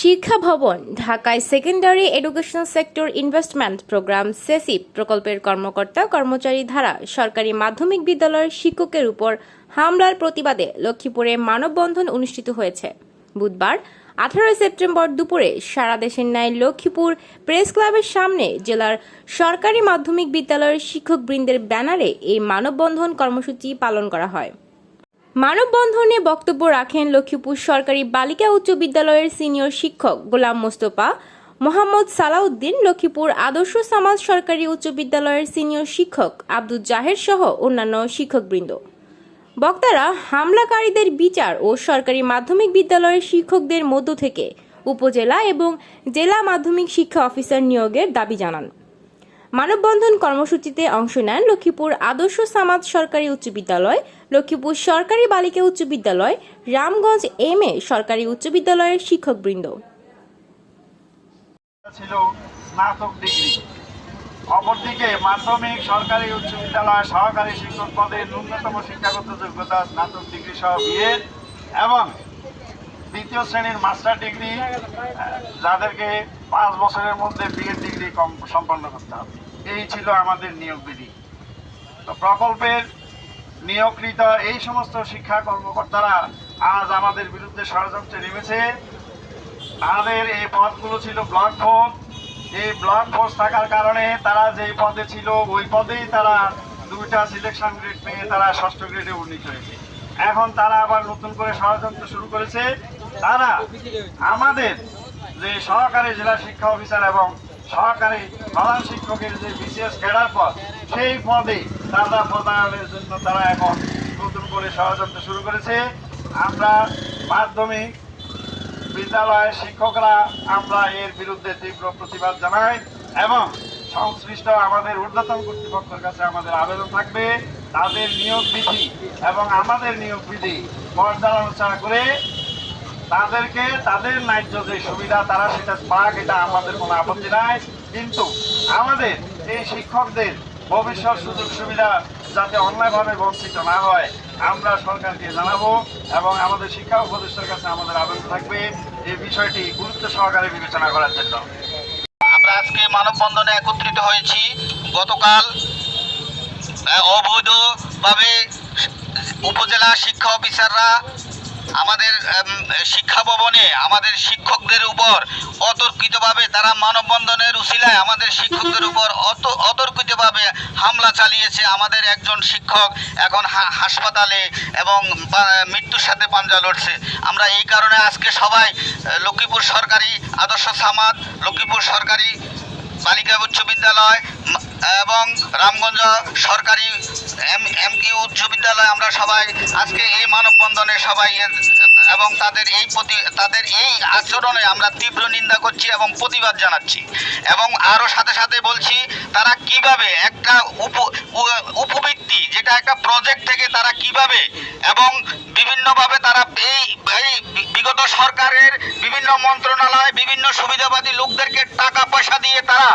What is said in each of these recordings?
শিক্ষা ভবন, ঢাকায় secondary education sector investment programme SESIP প্রকল্পের কর্মকর্তা, কর্মচারী ধারা, সরকারি মাধ্যমিক বিদ্যালয়ের শিক্ষকের উপর হামলার প্রতিবাদে লক্ষ্মীপুরে মানববন্ধন অনুষ্ঠিত হয়েছে। বুধবার, আঠারোই সেপ্টেম্বর দুপুরে সারা দেশের ন্যায় লক্ষ্মীপুর প্রেস ক্লাবের সামনে জেলার সরকারি মাধ্যমিক বিদ্যালয়ের শিক্ষকবৃন্দের ব্যানারে এই মানববন্ধন কর্মসূচি পালন করা হয়। মানববন্ধনে বক্তব্য রাখেন লক্ষ্মীপুর সরকারি বালিকা উচ্চ বিদ্যালয়ের সিনিয়র শিক্ষক গোলাম মোস্তফা, মোহাম্মদ সালাউদ্দিন লক্ষ্মীপুর আদর্শ সমাজ সরকারি উচ্চ বিদ্যালয়ের সিনিয়র শিক্ষক আব্দুল জাহের সহ অন্যান্য শিক্ষকবৃন্দ। বক্তারা হামলাকারীদের বিচার ও সরকারি মাধ্যমিক বিদ্যালয়ের শিক্ষকদের মধ্য থেকে উপজেলা এবং জেলা মাধ্যমিক শিক্ষা অফিসার নিয়োগের দাবি জানান। মানববন্ধন কর্মসূচিতে অংশ নেন লক্ষ্মীপুর আদর্শ সামাজ সরকারি উচ্চ বিদ্যালয়, লক্ষ্মীপুর সরকারি বালিকা উচ্চ বিদ্যালয়, রামগঞ্জ এম এ সরকারি উচ্চ বিদ্যালয়ের শিক্ষকবৃন্দ। অপরদিকে মাধ্যমিক সরকারি উচ্চ বিদ্যালয় সহকারী শিক্ষক পদে ন্যূনতম শিক্ষাগত যোগ্যতা স্নাতক ডিগ্রি সহ বিএড এবং দ্বিতীয় শ্রেণির মাস্টার ডিগ্রি যাদেরকে পাঁচ বছরের মধ্যে বিএড ডিগ্রি সম্পন্ন করতে হবে। এই ছিল আমাদের নিয়োগ বিধি। তো প্রকল্পের নিয়োগকৃত এই সমস্ত শিক্ষা কর্মকর্তারা আজ আমাদের বিরুদ্ধে ষড়যন্ত্রে নেমেছে। তাদের এই পদগুলো ছিল ব্লক ফোর্স এই ব্লক ফোর্স থাকার কারণে তারা যে পদে ছিল, ওই পদেই তারা দুইটা সিলেকশন গ্রেড পেয়ে তারা ষষ্ঠ গ্রেডে উন্নীত হয়েছে। এখন তারা আবার নতুন করে ষড়যন্ত্র শুরু করেছে। তারা আমাদের যে সহকারী জেলা শিক্ষা অফিসার এবং সহকারী প্রধান শিক্ষকের যে বিশেষ ক্যাডার পদ, সেই পদে তারা পদায়নের জন্য তারা এখন নতুন করে ষড়যন্ত্র শুরু করেছে। আমরা মাধ্যমিক বিদ্যালয়ের শিক্ষকরা আমরা এর বিরুদ্ধে তীব্র প্রতিবাদ জানাই এবং সংশ্লিষ্ট আমাদের ঊর্ধ্বতন কর্তৃপক্ষের কাছে আমাদের আবেদন থাকবে। তাদের নিয়োগ বিধি এবং আমাদের নিয়োগ বিধি পর্যালোচনা করে তাদেরকে তাদের ন্যায্য যে সুবিধা তারা সেটা পাক, এটা আমাদের কোনো আপত্তি নাই। কিন্তু আমাদের এই শিক্ষকদের ভবিষ্যৎ সুযোগ সুবিধা যাতে অন্যায়ভাবে বঞ্চিত না হয়, আমরা সরকারকে জানাব এবং আমাদের শিক্ষা উপদেষ্টার কাছে আমাদের আবেদন থাকবে। এই বিষয়টি গুরুত্ব সহকারে বিবেচনা করার জন্য। আমরা আজকে মানববন্ধনে একত্রিত হয়েছি। গতকাল অবৈধভাবে উপজেলা শিক্ষা অফিসাররা আমাদের শিক্ষা ভবনে আমাদের শিক্ষকদের উপর অতর্কিতভাবে, তারা মানববন্ধনের উসিলায় আমাদের শিক্ষকদের উপর অত, অতর্কিতভাবে হামলা চালিয়েছে আমাদের একজন শিক্ষক, এখন হাসপাতালে এবং মৃত্যুর সাথে পাঞ্জা লড়ছে। আমরা এই কারণে আজকে সবাই লক্ষ্মীপুর সরকারি আদর্শ সামাদ, লক্ষ্মীপুর সরকারি বালিকা উচ্চ বিদ্যালয় এবং রামগঞ্জ সরকারি এম এম কিউ উচ্চ বিদ্যালয়, আমরা সবাই আজকে এই মানববন্ধনে সবাই এবং তাদের এই প্রতি, তাদের এই আচরণে আমরা তীব্র নিন্দা করছি এবং প্রতিবাদ জানাচ্ছি। এবং আরও সাথে সাথে বলছি, তারা কীভাবে একটা উপ উপবৃত্তি, যেটা একটা প্রজেক্ট থেকে তারা কীভাবে, এবং বিভিন্নভাবে তারা এই এই বিগত সরকারের বিভিন্ন মন্ত্রণালয়, বিভিন্ন সুবিধাবাদী লোকদেরকে টাকা পয়সা দিয়ে তারা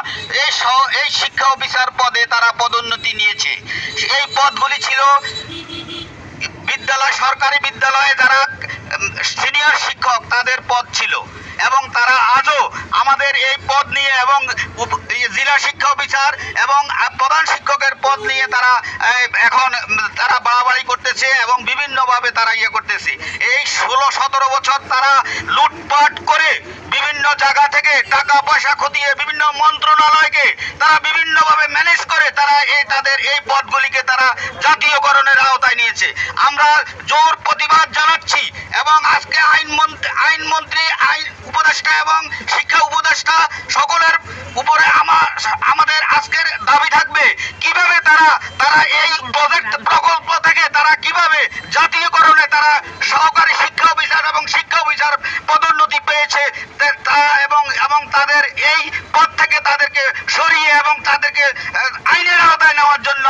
এই এই শিক্ষা অফিসার পদে তারা পদোন্নতি নিয়েছে। এই পদগুলি ছিল বিদ্যালয়, সরকারি বিদ্যালয়ে যারা সিনিয়র শিক্ষক তাদের পদ ছিল। এবং তারা আজও আমাদের এই পদ নিয়ে এবং জেলা শিক্ষা অফিসার এবং প্রধান শিক্ষকের পদ নিয়ে তারা এখন তারা বাড়াবাড়ি করতেছে এবং বিভিন্নভাবে সতেরো বছর তারা লুটপাট করে বিভিন্ন জায়গা থেকে টাকা পয়সা খতিয়ে বিভিন্ন মন্ত্রণালয়কে তারা বিভিন্নভাবে ম্যানেজ করে তারা এই তাদের এই পদগুলিকে তারা জাতীয়করণের আওতায় নিয়েছে। আমরা জোর প্রতিবাদ জানাচ্ছি এবং আজকে আইন মন্ত্রী আইনমন্ত্রী আইন উপদেষ্টা এবং শিক্ষা উপদেষ্টা সকলের উপরে আমার, আমাদের আজকের দাবি থাকবে কীভাবে তারা তারা এই প্রজেক্ট প্রকল্প তারা কীভাবে জাতীয়করণে তারা সহকারী শিক্ষা অফিসার এবং শিক্ষা অফিসার পদোন্নতি পেয়েছে এবং এবং তাদের এই পদ থেকে তাদেরকে সরিয়ে এবং তাদেরকে আইনের আওতায় নেওয়ার জন্য